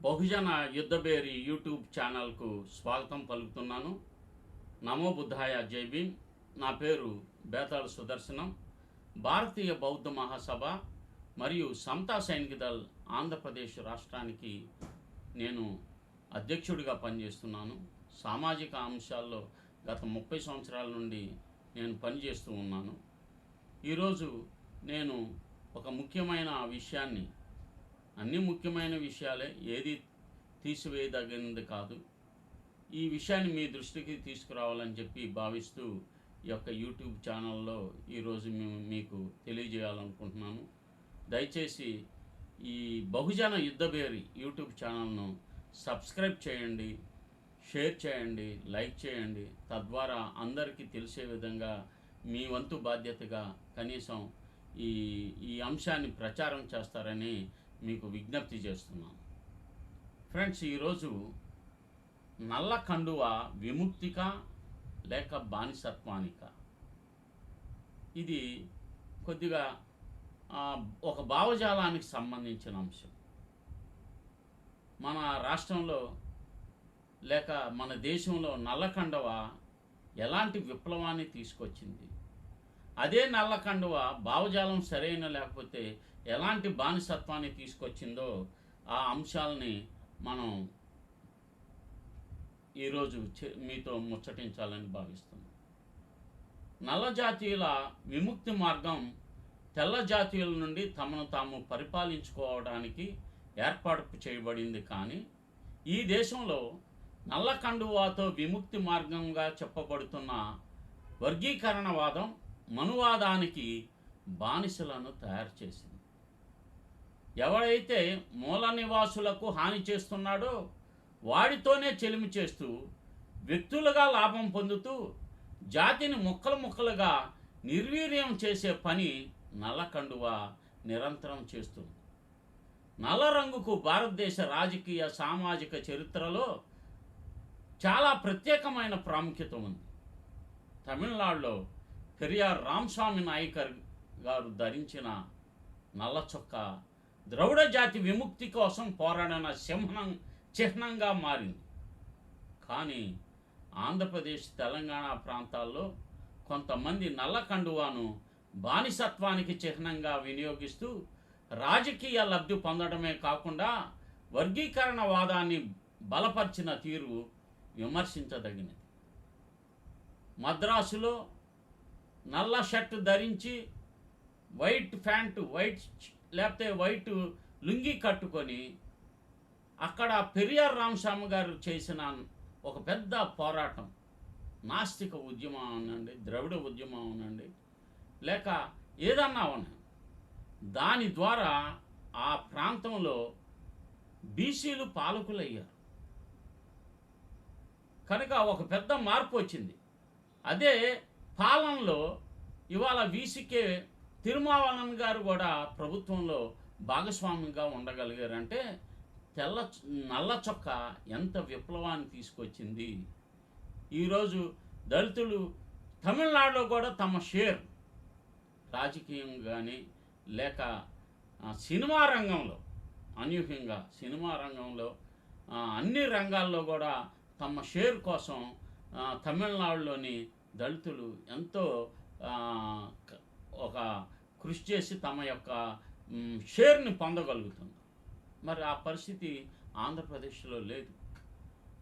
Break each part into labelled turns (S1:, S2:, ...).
S1: బహుజన యుద్ధబేరి YouTube ఛానల్కు స్వాగతం పలుకుతున్నాను. నమో బుద్ధాయ జై నా పేరు బేతాళ సుదర్శనం. భారతీయ బౌద్ధ మహాసభ మరియు సమతా సైనిక దళ్ ఆంధ్రప్రదేశ్ రాష్ట్రానికి నేను అధ్యక్షుడిగా పనిచేస్తున్నాను. సామాజిక అంశాల్లో గత ముప్పై సంవత్సరాల నుండి నేను పనిచేస్తూ ఉన్నాను. ఈరోజు నేను ఒక ముఖ్యమైన విషయాన్ని అన్ని ముఖ్యమైన విషయాలే ఏది తీసివేయదగినది కాదు. ఈ విషయాన్ని మీ దృష్టికి తీసుకురావాలని చెప్పి భావిస్తూ ఈ యొక్క యూట్యూబ్ ఛానల్లో ఈరోజు మేము మీకు తెలియజేయాలనుకుంటున్నాము. దయచేసి ఈ బహుజన యుద్ధబేరి యూట్యూబ్ ఛానల్ను సబ్స్క్రైబ్ చేయండి షేర్ చేయండి లైక్ చేయండి. తద్వారా అందరికీ తెలిసే విధంగా మీ వంతు బాధ్యతగా కనీసం ఈ ఈ అంశాన్ని ప్రచారం చేస్తారని మీకు విజ్ఞప్తి చేస్తున్నాను. ఫ్రెండ్స్ ఈరోజు నల్ల కండువ విముక్తిక లేక బానిసత్వానిక? ఇది కొద్దిగా ఒక భావజాలానికి సంబంధించిన అంశం. మన రాష్ట్రంలో లేక మన దేశంలో నల్లకండవ ఎలాంటి విప్లవాన్ని తీసుకొచ్చింది? అదే నల్లకండువ భావజాలం సరైన లేకపోతే ఎలాంటి బానిసత్వాన్ని తీసుకొచ్చిందో ఆ అంశాలని మనం ఈరోజు మీతో ముచ్చటించాలని భావిస్తున్నాం. నల్ల జాతీయుల విముక్తి మార్గం తెల్ల జాతీయుల నుండి తమను తాము పరిపాలించుకోవడానికి ఏర్పాటు చేయబడింది కానీ ఈ దేశంలో నల్ల కండువాతో విముక్తి మార్గంగా చెప్పబడుతున్న వర్గీకరణవాదం మనువాదానికి బానిసలను తయారు చేసింది. ఎవడైతే మూల నివాసులకు హాని చేస్తున్నాడో వాడితోనే చెలిమి చేస్తూ వ్యక్తులుగా లాభం పొందుతూ జాతిని ముక్కలు ముక్కలుగా నిర్వీర్యం చేసే పని నల్లకండువ నిరంతరం చేస్తుంది. నల్ల రంగుకు భారతదేశ రాజకీయ సామాజిక చరిత్రలో చాలా ప్రత్యేకమైన ప్రాముఖ్యత ఉంది. తమిళనాడులో పెరియార్ రామస్వామి నాయకర్ గారు ధరించిన నల్ల చొక్కా ద్రవిడ జాతి విముక్తి కోసం పోరాడిన సింహనం చిహ్నంగా మారింది. కానీ ఆంధ్రప్రదేశ్ తెలంగాణ ప్రాంతాల్లో కొంతమంది నల్ల కండువాను బానిసత్వానికి చిహ్నంగా వినియోగిస్తూ రాజకీయ లబ్ధి పొందడమే కాకుండా వర్గీకరణ వాదాన్ని బలపరిచిన తీరు విమర్శించదగినది. మద్రాసులో నల్ల షర్టు ధరించి వైట్ ప్యాంటు వైట్ లేకపోతే వైట్ లుంగి కట్టుకొని అక్కడ పెరియార్ రామస్వామి గారు చేసిన ఒక పెద్ద పోరాటం. నాస్తిక ఉద్యమం అనండి ద్రవిడ ఉద్యమం అనండి. లేక ఏదన్నా ఉన్నా దాని ద్వారా ఆ ప్రాంతంలో బీసీలు పాలకులయ్యారు. కనుక ఒక పెద్ద మార్పు వచ్చింది. అదే పాలనలో ఇవాళ వీసీకే తిరుమావళన్ గారు కూడా ప్రభుత్వంలో భాగస్వామ్యంగా ఉండగలిగారంటే తెల్ల నల్ల చొక్క ఎంత విప్లవాన్ని తీసుకొచ్చింది. ఈరోజు దళితులు తమిళనాడులో కూడా తమ షేర్ రాజకీయం కానీ లేక సినిమా రంగంలో అనూహ్యంగా సినిమా రంగంలో అన్ని రంగాల్లో కూడా తమ షేర్ కోసం తమిళనాడులోని దళితులు ఎంతో ఒక కృషి చేసి తమ యొక్క షేర్ని పొందగలుగుతుంది మరి ఆ పరిస్థితి ఆంధ్రప్రదేశ్లో లేదు.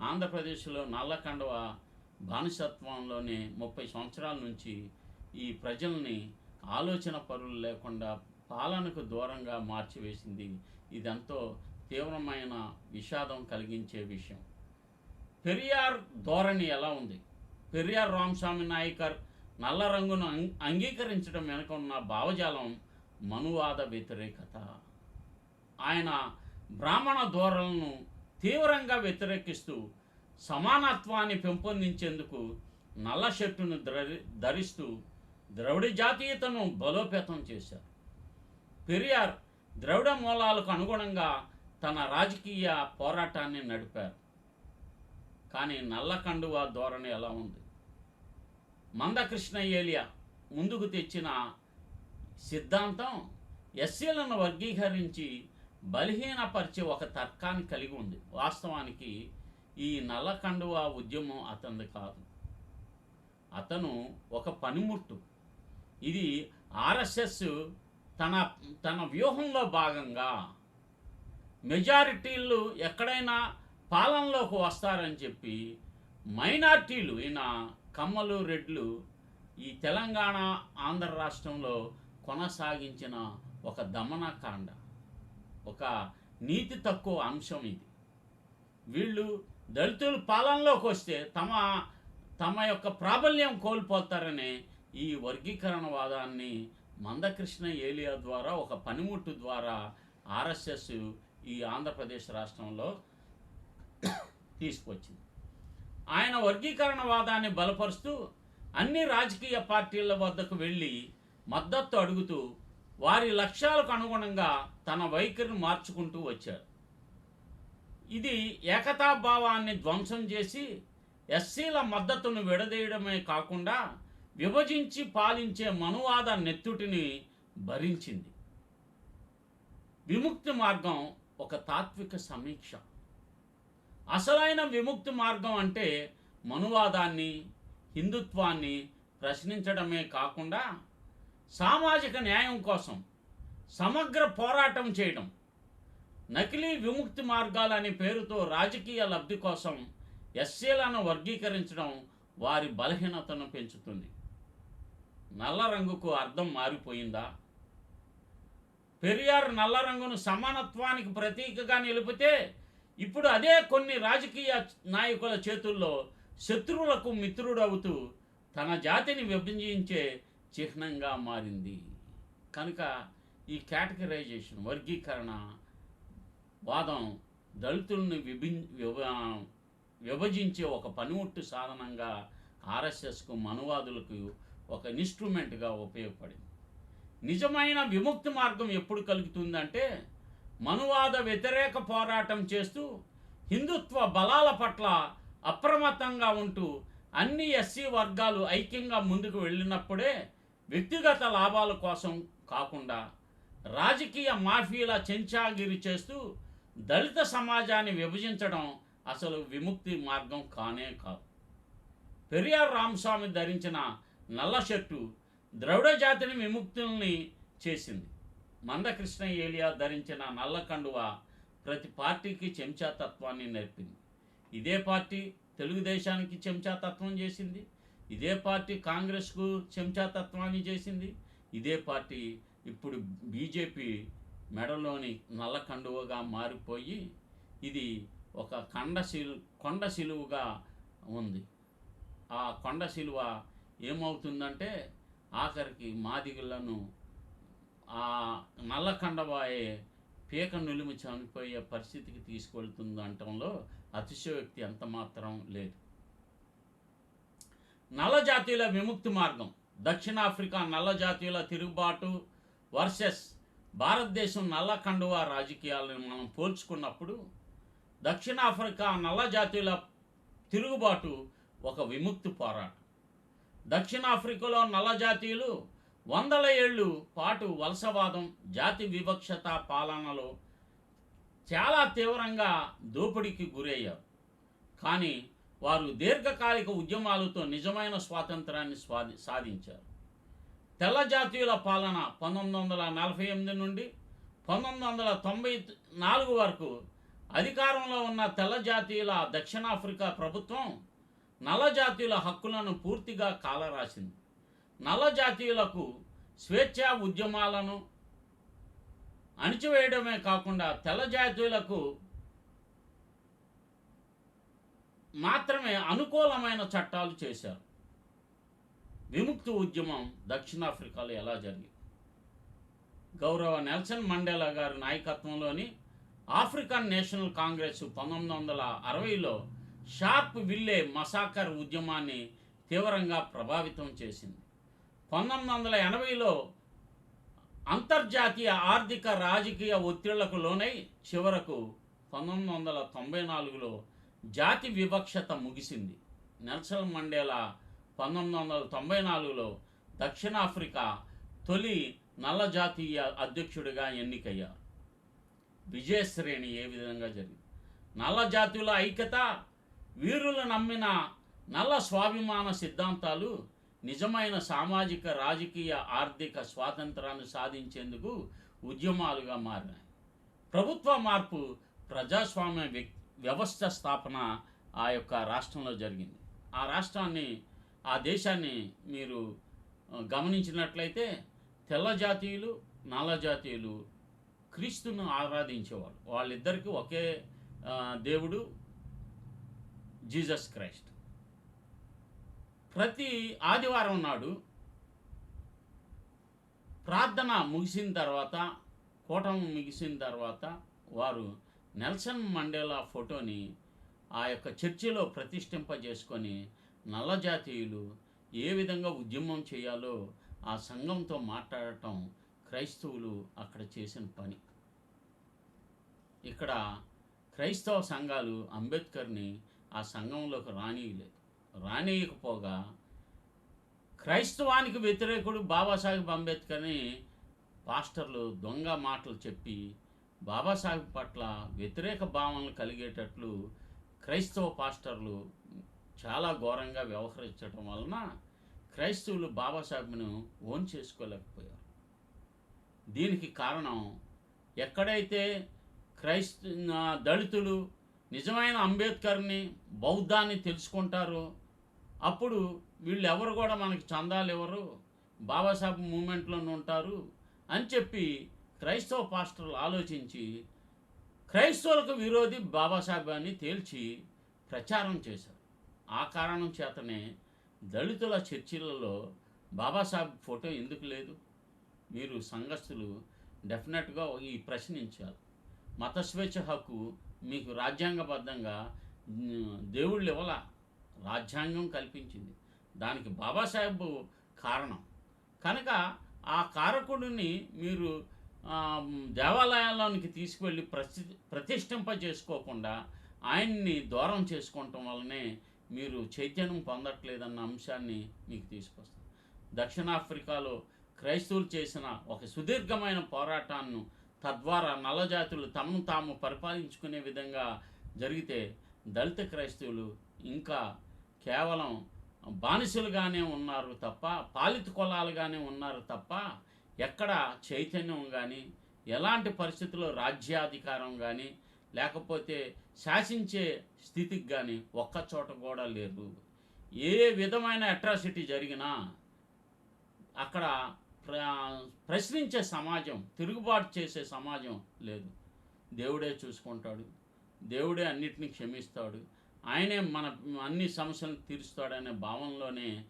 S1: ఆంధ్రప్రదేశ్లో నల్లకండవ బానిసత్వంలోనే ముప్పై సంవత్సరాల నుంచి ఈ ప్రజల్ని ఆలోచన పరులు లేకుండా పాలనకు దూరంగా మార్చివేసింది. ఇదంతో తీవ్రమైన విషాదం కలిగించే విషయం. పెరియార్ ధోరణి ఎలా ఉంది? పెరియార్ రామస్వామి నాయకర్ నల్ల రంగును అం- అంగీకరించడం వెనుక ఉన్న భావజాలం మనువాద వ్యతిరేకత. ఆయన బ్రాహ్మణ ధోరణులను తీవ్రంగా వ్యతిరేకిస్తూ సమానత్వాన్ని పెంపొందించేందుకు నల్ల షర్టును ధరిస్తూ ద్రవిడ జాతీయతను బలోపేతం చేశారు. పెరియార్ ద్రవిడ మూలాలకు అనుగుణంగా తన రాజకీయ పోరాటాన్ని నడిపారు. కానీ నల్ల కండువా ధోరణి ఎలా ఉంది? మందకృష్ణ ఏలియా ముందుకు తెచ్చిన సిద్ధాంతం ఎస్సీలను వర్గీకరించి బలహీనపరిచే ఒక తర్కాన్ని కలిగి ఉంది. వాస్తవానికి ఈ నల్లకండువ ఉద్యమం అతనిది కాదు. అతను ఒక పనిముట్టు. ఇది ఆర్ఎస్ఎస్ తన తన వ్యూహంలో భాగంగా మెజారిటీలు ఎక్కడైనా పాలనలోకి వస్తారని చెప్పి మైనార్టీలు ఈయన కమ్మలు రెడ్లు ఈ తెలంగాణ ఆంధ్ర రాష్ట్రంలో కొనసాగించిన ఒక దమనకాండ ఒక నీతి తక్కువ అంశం ఇది. వీళ్ళు దళితులు పాలనలోకి వస్తే తమ తమ యొక్క ప్రాబల్యం కోల్పోతారనే ఈ వర్గీకరణవాదాన్ని మందకృష్ణ ఏలియా ద్వారా ఒక పనిముట్టు ద్వారా ఆర్ఎస్ఎస్ ఈ ఆంధ్రప్రదేశ్ రాష్ట్రంలో తీసుకొచ్చింది. ఆయన వర్గీకరణవాదాన్ని బలపరుస్తూ అన్ని రాజకీయ పార్టీల వద్దకు వెళ్ళి మద్దతు అడుగుతూ వారి లక్ష్యాలకు అనుగుణంగా తన వైఖరిని మార్చుకుంటూ వచ్చారు. ఇది ఏకతాభావాన్ని ధ్వంసం చేసి ఎస్సీల మద్దతును విడదీయడమే కాకుండా విభజించి పాలించే మనువాద నెత్తుటిని భరించింది. విముక్తి మార్గం ఒక తాత్విక సమీక్ష. అసలైన విముక్తి మార్గం అంటే మనువాదాన్ని హిందుత్వాన్ని ప్రశ్నించడమే కాకుండా సామాజిక న్యాయం కోసం సమగ్ర పోరాటం చేయడం. నకిలీ విముక్తి మార్గాలనే పేరుతో రాజకీయ లబ్ధి కోసం ఎస్సీలను వర్గీకరించడం వారి బలహీనతను పెంచుతుంది. నల్ల రంగుకు అర్థం మారిపోయిందా? పెరియార్ నల్ల రంగును సమానత్వానికి ప్రతీకగా నిలిపితే ఇప్పుడు అదే కొన్ని రాజకీయ నాయకుల చేతుల్లో శత్రువులకు మిత్రుడవుతూ తన జాతిని విభజించే చిహ్నంగా మారింది. కనుక ఈ కేటగరైజేషన్ వర్గీకరణ వాదం దళితుల్ని విభి విభ విభజించే ఒక పనిముట్టు సాధనంగా ఆర్ఎస్ఎస్కు మనువాదులకు ఒక ఇన్స్ట్రుమెంట్గా ఉపయోగపడింది. నిజమైన విముక్తి మార్గం ఎప్పుడు కలుగుతుందంటే మనువాద వ్యతిరేక పోరాటం చేస్తూ హిందుత్వ బలాల పట్ల అప్రమత్తంగా ఉంటూ అన్ని ఎస్సీ వర్గాలు ఐక్యంగా ముందుకు వెళ్ళినప్పుడే వ్యక్తిగత లాభాల కోసం కాకుండా రాజకీయ మాఫీల చెంచాగిరి చేస్తూ దళిత సమాజాన్ని విభజించడం అసలు విముక్తి మార్గం కానే కాదు. పెరియార్ రామస్వామి ధరించిన నల్ల షర్టు ద్రవిడ జాతిని విముక్తుల్ని చేసింది. మందకృష్ణ ఏలియా ధరించిన నల్ల కండువ ప్రతి పార్టీకి చెంచాతత్వాన్ని నేర్పింది. ఇదే పార్టీ తెలుగుదేశానికి చెంచాతత్వం చేసింది. ఇదే పార్టీ కాంగ్రెస్కు చెంచాతత్వాన్ని చేసింది. ఇదే పార్టీ ఇప్పుడు బీజేపీ మెడలోని నల్ల కండువగా మారిపోయి ఇది ఒక కండ శిలు కొండ శిలువుగా ఉంది. ఆ కొండ శిలువ ఏమవుతుందంటే ఆఖరికి మాదిగులను ఆ నల్ల కండవాయే పీక నులిమి చనిపోయే పరిస్థితికి తీసుకెళ్తుంది అంటంలో అతిశయోక్తి ఎంత మాత్రం లేదు. నల్ల జాతీయుల విముక్తి మార్గం. దక్షిణాఫ్రికా నల్ల జాతీయుల తిరుగుబాటు వర్సెస్ భారతదేశం నల్ల కండువా రాజకీయాలను మనం పోల్చుకున్నప్పుడు దక్షిణాఫ్రికా నల్ల జాతీయుల తిరుగుబాటు ఒక విముక్తి పోరాటం. దక్షిణాఫ్రికాలో నల్ల జాతీయులు వందల ఏళ్ళు పాటు వలసవాదం జాతి వివక్షత పాలనలో చాలా తీవ్రంగా దోపిడీకి గురయ్యారు. కానీ వారు దీర్ఘకాలిక ఉద్యమాలతో నిజమైన స్వాతంత్రాన్ని స్వాధి సాధించారు. తెల్ల జాతీయుల పాలన పంతొమ్మిది వందల నలభై ఎనిమిది నుండి పంతొమ్మిది వందల తొంభై నాలుగు వరకు అధికారంలో ఉన్న తెల్ల జాతీయుల దక్షిణాఫ్రికా ప్రభుత్వం నల్ల జాతీయుల హక్కులను పూర్తిగా కాలరాసింది. నల్ల జాతీయులకు స్వేచ్ఛా ఉద్యమాలను అణిచివేయడమే కాకుండా తెల్ల జాతీయులకు మాత్రమే అనుకూలమైన చట్టాలు చేశారు. విముక్తి ఉద్యమం దక్షిణాఫ్రికాలో ఎలా జరిగింది? గౌరవ నెల్సన్ మండేలా గారి నాయకత్వంలోని ఆఫ్రికన్ నేషనల్ కాంగ్రెస్ పంతొమ్మిది వందల అరవైలో షార్ప్ విల్లే మసాకర్ ఉద్యమాన్ని తీవ్రంగా ప్రభావితం చేసింది. పంతొమ్మిది వందల ఎనభైలో అంతర్జాతీయ ఆర్థిక రాజకీయ ఒత్తిళ్ళకు లోనై చివరకు పంతొమ్మిది వందల తొంభై నాలుగులో జాతి వివక్షత ముగిసింది. నెల్సన్ మండేలా పంతొమ్మిది వందల తొంభై నాలుగులో దక్షిణాఫ్రికా తొలి నల్ల జాతీయ అధ్యక్షుడిగా ఎన్నికయ్యారు. విజయశ్రేణి ఏ విధంగా జరిగింది? నల్ల జాతుల ఐక్యత వీరులు నమ్మిన నల్ల స్వాభిమాన సిద్ధాంతాలు నిజమైన సామాజిక రాజకీయ ఆర్థిక స్వాతంత్రాన్ని సాధించేందుకు ఉద్యమాలుగా మారినాయి. ప్రభుత్వ మార్పు ప్రజాస్వామ్య వ్యవస్థ స్థాపన ఆ యొక్క రాష్ట్రంలో జరిగింది. ఆ రాష్ట్రాన్ని ఆ దేశాన్ని మీరు గమనించినట్లయితే తెల్ల జాతీయులు నల్ల జాతీయులు క్రీస్తును ఆరాధించేవాళ్ళు. వాళ్ళిద్దరికీ ఒకే దేవుడు జీసస్ క్రైస్ట్. ప్రతి ఆదివారం నాడు ప్రార్థన ముగిసిన తర్వాత కూటం ముగిసిన తర్వాత వారు నెల్సన్ మండేలా ఫోటోని ఆ యొక్క చర్చిలో ప్రతిష్ఠింపజేసుకొని నల్ల జాతీయులు ఏ విధంగా ఉద్యమం చేయాలో ఆ సంఘంతో మాట్లాడటం క్రైస్తవులు అక్కడ చేసిన పని. ఇక్కడ క్రైస్తవ సంఘాలు అంబేద్కర్ని ఆ సంఘంలోకి రానియలేదు. రానియకపోగా క్రైస్తవానికి వ్యతిరేకుడు బాబాసాహెబ్ అంబేద్కర్ని పాస్టర్లు దొంగ మాటలు చెప్పి బాబాసాహెబ్ పట్ల వ్యతిరేక భావనలు కలిగేటట్లు క్రైస్తవ పాస్టర్లు చాలా ఘోరంగా వ్యవహరించడం వలన క్రైస్తవులు బాబాసాహెబ్ను ఓన్ చేసుకోలేకపోయారు. దీనికి కారణం ఎక్కడైతే క్రైస్త దళితులు నిజమైన అంబేద్కర్ని బౌద్ధాన్ని తెలుసుకుంటారో అప్పుడు వీళ్ళు ఎవరు కూడా మనకి చందాలు ఎవరు? బాబాసాహెబ్ మూమెంట్లోనే ఉంటారు అని చెప్పి క్రైస్తవ పాస్టర్లు ఆలోచించి క్రైస్తవులకు విరోధి బాబాసాహెబ్ అని తేల్చి ప్రచారం చేశారు. ఆ కారణం చేతనే దళితుల చర్చిలలో బాబాసాహెబ్ ఫోటో ఎందుకు లేదు? మీరు సంఘస్థులు డెఫినెట్గా ఈ ప్రశ్నించాలి మత స్వేచ్ఛ హక్కు మీకు రాజ్యాంగబద్ధంగా దేవుళ్ళు ఇవ్వాల? రాజ్యాంగం కల్పించింది. దానికి బాబాసాహెబ్ కారణం. కనుక ఆ కారకుడిని మీరు దేవాలయాల్లోనికి తీసుకువెళ్ళి ప్రతి ప్రతిష్ఠింప చేసుకోకుండా ఆయన్ని దూరం చేసుకోవటం వల్లనే మీరు చైతన్యం పొందట్లేదన్న అంశాన్ని మీకు తీసుకొస్తాను దక్షిణాఫ్రికాలో క్రైస్తవులు చేసిన ఒక సుదీర్ఘమైన పోరాటాన్ని తద్వారా నల్లజాతులు తమను తాము పరిపాలించుకునే విధంగా జరిగితే దళిత క్రైస్తవులు ఇంకా కేవలం బానిసలుగానే ఉన్నారు తప్ప పాలిత కులాలుగానే ఉన్నారు తప్ప ఎక్కడ చైతన్యం కానీ ఎలాంటి పరిస్థితుల్లో రాజ్యాధికారం కానీ లేకపోతే శాసించే స్థితికి కానీ ఒక్క చోట కూడా లేరు. ఏ విధమైన అట్రాసిటీ జరిగినా అక్కడ ప్ర ప్రశ్నించే సమాజం తిరుగుబాటు చేసే సమాజం లేదు. దేవుడే చూసుకుంటాడు. దేవుడే అన్నిటిని క్షమిస్తాడు. ఆయనే మన అన్ని సమస్యలను తీరుస్తాడనే భావనలోనే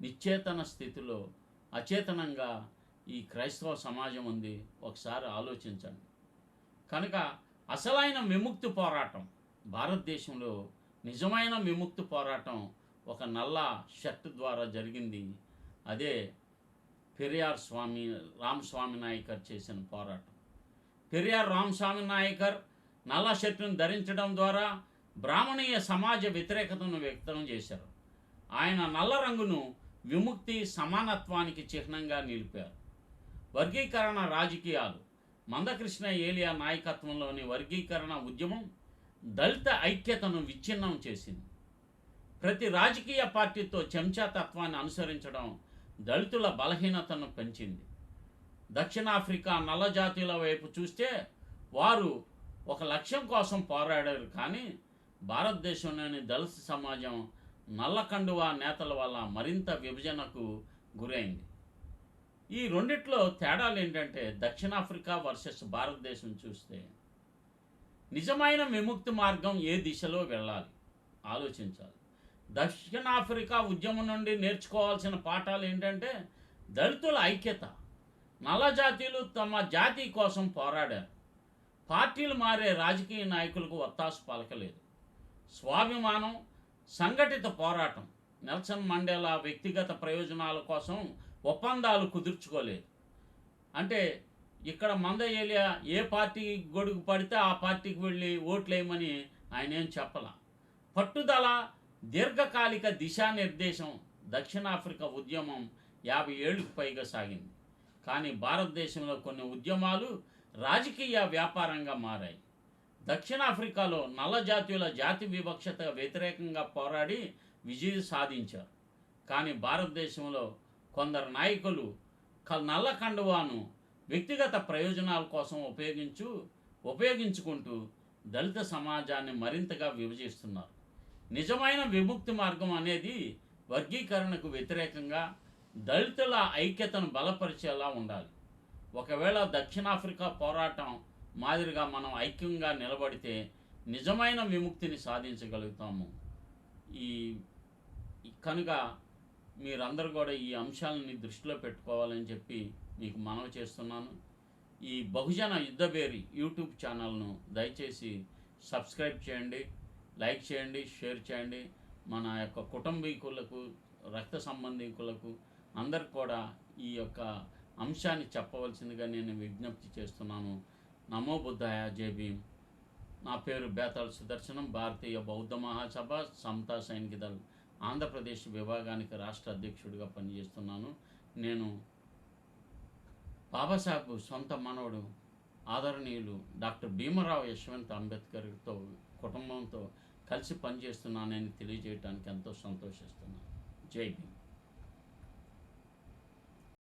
S1: నిశ్చేతన స్థితిలో అచేతనంగా ఈ క్రైస్తవ సమాజం ఉంది. ఒకసారి ఆలోచించండి. కనుక అసలైన విముక్తి పోరాటం భారతదేశంలో నిజమైన విముక్తి పోరాటం ఒక నల్ల షర్ట్ ద్వారా జరిగింది. అదే పెరియార్ స్వామి రామస్వామి నాయకర్ చేసిన పోరాటం. పెరియార్ రామస్వామి నాయకర్ నల్ల షర్టును ధరించడం ద్వారా బ్రాహ్మణీయ సమాజ వ్యతిరేకతను వ్యక్తం చేశారు. ఆయన నల్ల రంగును విముక్తి సమానత్వానికి చిహ్నంగా నిలిపారు. వర్గీకరణ రాజకీయాలు మందకృష్ణ ఏలియా నాయకత్వంలోని వర్గీకరణ ఉద్యమం దళిత ఐక్యతను విచ్ఛిన్నం చేసింది. ప్రతి రాజకీయ పార్టీతో చెంచాతత్వాన్ని అనుసరించడం దళితుల బలహీనతను పెంచింది. దక్షిణాఫ్రికా నల్ల జాతీయుల వైపు చూస్తే వారు ఒక లక్ష్యం కోసం పోరాడారు కానీ భారతదేశంలోని దళిత సమాజం నల్లకండువా నేతల వల్ల మరింత విభజనకు గురైంది. ఈ రెండిట్లో తేడాలు ఏంటంటే దక్షిణాఫ్రికా వర్సెస్ భారతదేశం చూస్తే నిజమైన విముక్తి మార్గం ఏ దిశలో వెళ్ళాలి? ఆలోచించాలి. దక్షిణాఫ్రికా ఉద్యమం నుండి నేర్చుకోవాల్సిన పాఠాలు ఏంటంటే దళితుల ఐక్యత. నల్ల జాతీయులు తమ జాతి కోసం పోరాడారు. పార్టీలు మారే రాజకీయ నాయకులకు ఒత్తాసు పలకలేదు. స్వాభిమానం సంఘటిత పోరాటం నెల్సన్ మండేలా వ్యక్తిగత ప్రయోజనాల కోసం ఒప్పందాలు కుదుర్చుకోలేదు. అంటే ఇక్కడ మంద ఏలియా ఏ పార్టీ గొడుగు పడితే ఆ పార్టీకి వెళ్ళి ఓట్లేయమని ఆయన ఏం చెప్పలా. పట్టుదల దీర్ఘకాలిక దిశానిర్దేశం దక్షిణాఫ్రికా ఉద్యమం యాభై ఏళ్ళకు పైగా సాగింది. కానీ భారతదేశంలో కొన్ని ఉద్యమాలు రాజకీయ వ్యాపారంగా మారాయి. దక్షిణాఫ్రికాలో నల్ల జాతీయుల జాతి వివక్షత వ్యతిరేకంగా పోరాడి విజయం సాధించారు. కానీ భారతదేశంలో కొందరు నాయకులు క నల్ల కండువాను వ్యక్తిగత ప్రయోజనాల కోసం ఉపయోగించు ఉపయోగించుకుంటూ దళిత సమాజాన్ని మరింతగా విభజిస్తున్నారు. నిజమైన విముక్తి మార్గం అనేది వర్గీకరణకు వ్యతిరేకంగా దళితుల ఐక్యతను బలపరిచేలా ఉండాలి. ఒకవేళ దక్షిణాఫ్రికా పోరాటం మాదిరిగా మనం ఐక్యంగా నిలబడితే నిజమైన విముక్తిని సాధించగలుగుతాము. ఈ కనుక మీరందరూ కూడా ఈ అంశాలని దృష్టిలో పెట్టుకోవాలని చెప్పి మీకు మనవి చేస్తున్నాను. ఈ బహుజన యుద్ధబేరి యూట్యూబ్ ఛానల్ను దయచేసి సబ్స్క్రైబ్ చేయండి లైక్ చేయండి షేర్ చేయండి. మన యొక్క కుటుంబీకులకు రక్త సంబంధికులకు అందరికి కూడా ఈ యొక్క అంశాన్ని చెప్పవలసిందిగా నేను విజ్ఞప్తి చేస్తున్నాను. నమో బుద్ధాయ జై భీమ్. నా పేరు బేతాళ సుదర్శనం భారతీయ బౌద్ధ మహాసభ సమతా సైనిక దళ్. ఆంధ్రప్రదేశ్ విభాగానికి రాష్ట్ర అధ్యక్షుడిగా పనిచేస్తున్నాను. నేను బాబాసాహెబ్ సొంత మనవడు ఆదరణీయులు డాక్టర్ భీమరావు యశ్వంత్ అంబేద్కర్తో కుటుంబంతో కలిసి పనిచేస్తున్నానని తెలియజేయడానికి ఎంతో సంతోషిస్తున్నాను. జై భీమ్.